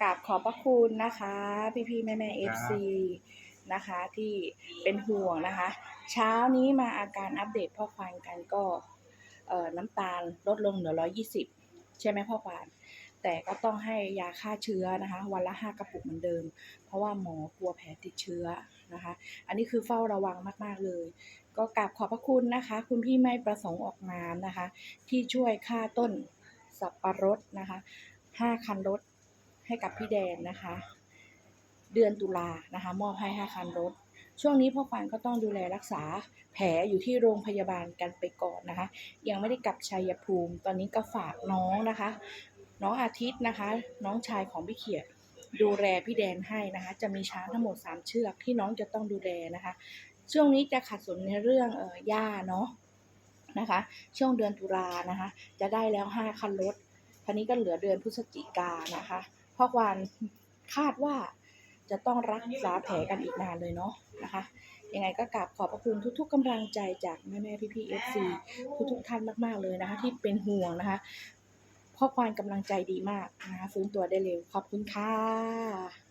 กราบขอบพระคุณนะคะ พี่พี่ๆแม่แม่เอฟซีนะคะที่เป็นห่วงนะคะ เช้านี้มาอาการอัปเดตพ่อควานกันก็เอ่อน้ำตาลลดลงเหลือร้อยี่สิบใช่ไหมพ่อควานแต่ก็ต้องให้ยาฆ่าเชื้อนะคะ วันละห้ากระปุกเหมือนเดิม เพราะว่าหมอกลัวแผลติดเชื้อนะคะ อันนี้คือเฝ้าระวังมากๆเลย ก็กราบขอบพระคุณนะคะ คุณพี่ไม่ประสงค์ออกนามนะคะ ที่ช่วยค่าต้นสับปะรดนะคะห้าคันรถ ให้กับพี่แดนนะคะ เดือนตุลานะคะ มอบให้ห้าคันรถ ช่วงนี้พ่อควานก็ต้องดูแลรักษาแผลอยู่ที่โรงพยาบาลกันไปก่อนนะคะ ยังไม่ได้กลับชัยภูมิ ตอนนี้ก็ฝากน้องนะคะ น้องอาทิตย์นะคะ น้องชายของพี่เขียดดูแลพี่แดนให้นะคะ จะมีช้างทั้งหมด 3 เชือกที่น้องจะต้องดูแลนะคะ ช่วงนี้จะขัดสนในเรื่องเอ่อหญ้าเนาะนะคะ ช่วงเดือนตุลานะคะ จะได้แล้ว 5 คันรถทีนี้ก็เหลือเดือนพฤศจิกานะคะ พ่อควานคาดว่าจะต้องรักษาแผลกันอีกนานเลยเนาะนะคะ ยังไงก็กราบขอบพระคุณทุก ๆกำลังใจจากแม่แม่พี่พี่เอฟซีทุกๆท่านมากๆเลยนะคะ ที่เป็นห่วงนะคะพ่อควานกำลังใจดีมากนะคะฟื้นตัวได้เร็วขอบคุณค่ะ